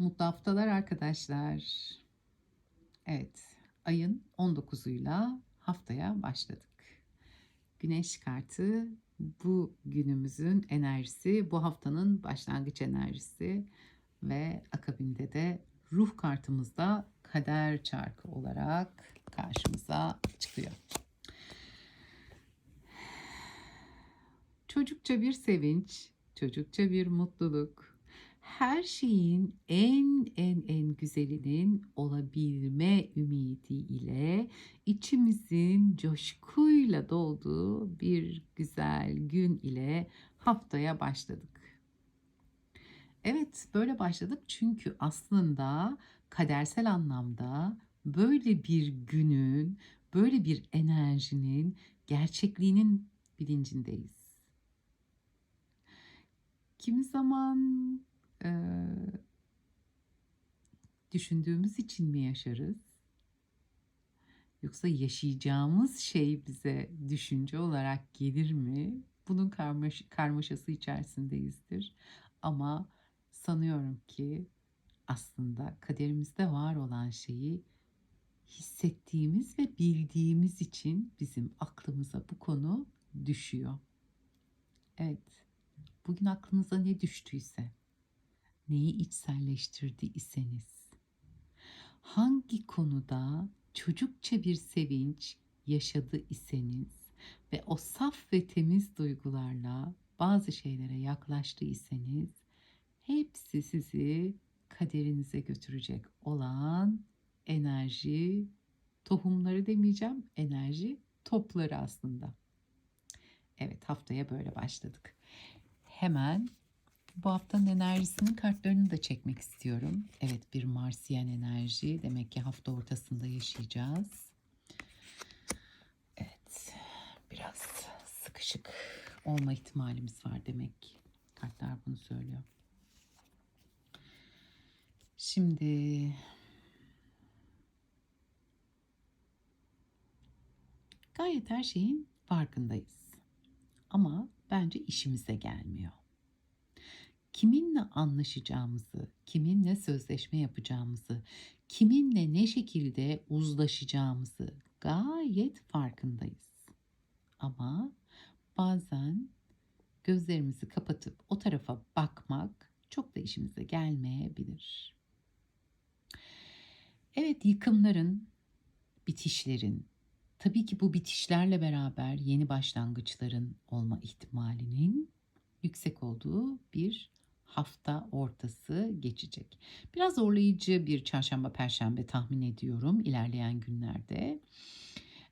Mutlu haftalar arkadaşlar. Evet, ayın 19'uyla haftaya başladık. Güneş kartı bu günümüzün enerjisi, bu haftanın başlangıç enerjisi ve akabinde de ruh kartımızda kader çarkı olarak karşımıza çıkıyor. Çocukça bir sevinç, çocukça bir mutluluk, her şeyin en en en güzelinin olabilme ümidi ile içimizin coşkuyla dolduğu bir güzel gün ile haftaya başladık. Evet, böyle başladık çünkü aslında kadersel anlamda böyle bir günün, böyle bir enerjinin gerçekliğinin bilincindeyiz. Kimi zaman Eee, düşündüğümüz için mi yaşarız? Yoksa yaşayacağımız şey bize düşünce olarak gelir mi? Bunun karmaş karmaşası içerisindeyizdir. Ama sanıyorum ki aslında kaderimizde var olan şeyi hissettiğimiz ve bildiğimiz için bizim aklımıza bu konu düşüyor. Evet, bugün aklınıza ne düştüyse neyi içselleştirdi iseniz, hangi konuda çocukça bir sevinç yaşadı iseniz ve o saf ve temiz duygularla bazı şeylere yaklaştı iseniz, hepsi sizi kaderinize götürecek olan enerji tohumları demeyeceğim, enerji topları aslında. Evet haftaya böyle başladık. Hemen bu haftanın enerjisinin kartlarını da çekmek istiyorum. Evet bir Marsiyen enerji. Demek ki hafta ortasında yaşayacağız. Evet biraz sıkışık olma ihtimalimiz var demek ki. Kartlar bunu söylüyor. Şimdi gayet her şeyin farkındayız. Ama bence işimize gelmiyor kiminle anlaşacağımızı, kiminle sözleşme yapacağımızı, kiminle ne şekilde uzlaşacağımızı gayet farkındayız. Ama bazen gözlerimizi kapatıp o tarafa bakmak çok da işimize gelmeyebilir. Evet yıkımların, bitişlerin, tabii ki bu bitişlerle beraber yeni başlangıçların olma ihtimalinin yüksek olduğu bir hafta ortası geçecek. Biraz zorlayıcı bir çarşamba perşembe tahmin ediyorum ilerleyen günlerde.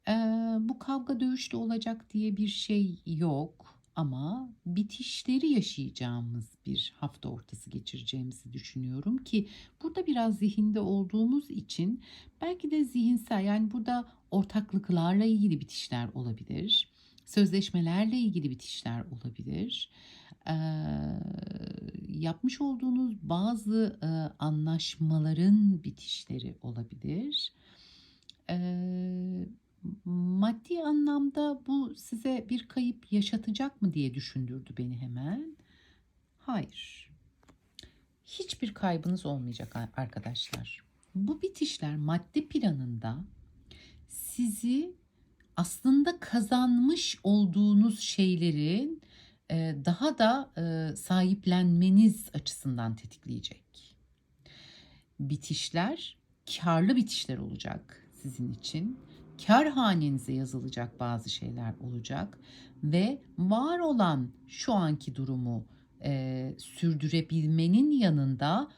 Ee, bu kavga dövüşte olacak diye bir şey yok ama bitişleri yaşayacağımız bir hafta ortası geçireceğimizi düşünüyorum ki burada biraz zihinde olduğumuz için belki de zihinsel yani burada ortaklıklarla ilgili bitişler olabilir. Sözleşmelerle ilgili bitişler olabilir yapmış olduğunuz bazı anlaşmaların bitişleri olabilir. maddi anlamda bu size bir kayıp yaşatacak mı diye düşündürdü beni hemen. Hayır. Hiçbir kaybınız olmayacak arkadaşlar. Bu bitişler maddi planında sizi aslında kazanmış olduğunuz şeylerin daha da sahiplenmeniz açısından tetikleyecek. Bitişler karlı bitişler olacak sizin için. Kar hanenize yazılacak bazı şeyler olacak ve var olan şu anki durumu e, sürdürebilmenin yanında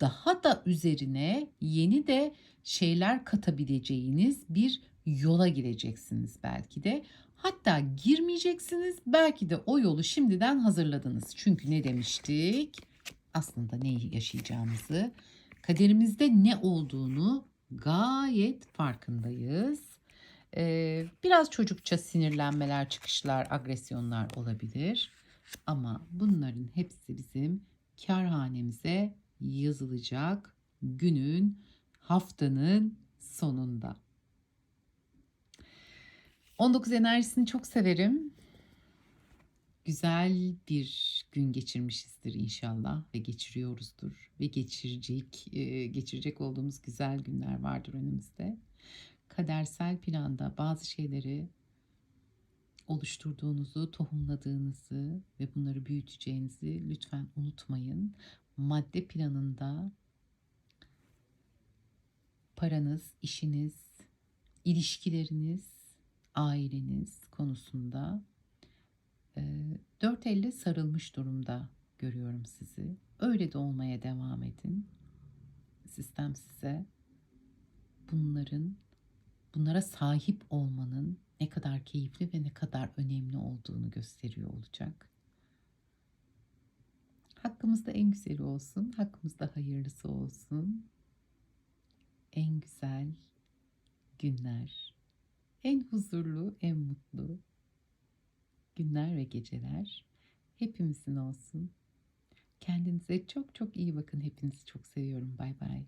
daha da üzerine yeni de şeyler katabileceğiniz bir yola gireceksiniz belki de. Hatta girmeyeceksiniz. Belki de o yolu şimdiden hazırladınız. Çünkü ne demiştik? Aslında neyi yaşayacağımızı, kaderimizde ne olduğunu gayet farkındayız. Ee, biraz çocukça sinirlenmeler, çıkışlar, agresyonlar olabilir. Ama bunların hepsi bizim karhanemize yazılacak günün, haftanın sonunda. 19 enerjisini çok severim. güzel bir gün geçirmişizdir inşallah ve geçiriyoruzdur ve geçirecek eee, geçirecek olduğumuz güzel günler vardır önümüzde. Kadersel planda bazı şeyleri oluşturduğunuzu, tohumladığınızı ve bunları büyüteceğinizi lütfen unutmayın. Madde planında paranız, işiniz, ilişkileriniz, aileniz konusunda dört elle sarılmış durumda görüyorum sizi. Öyle de olmaya devam edin. Sistem size bunların, bunlara sahip olmanın ne kadar keyifli ve ne kadar önemli olduğunu gösteriyor olacak. Hakkımızda en güzeli olsun, hakkımızda hayırlısı olsun. En güzel günler, en huzurlu, en mutlu günler ve geceler hepimizin olsun. Kendinize çok çok iyi bakın. Hepinizi çok seviyorum. Bay bay.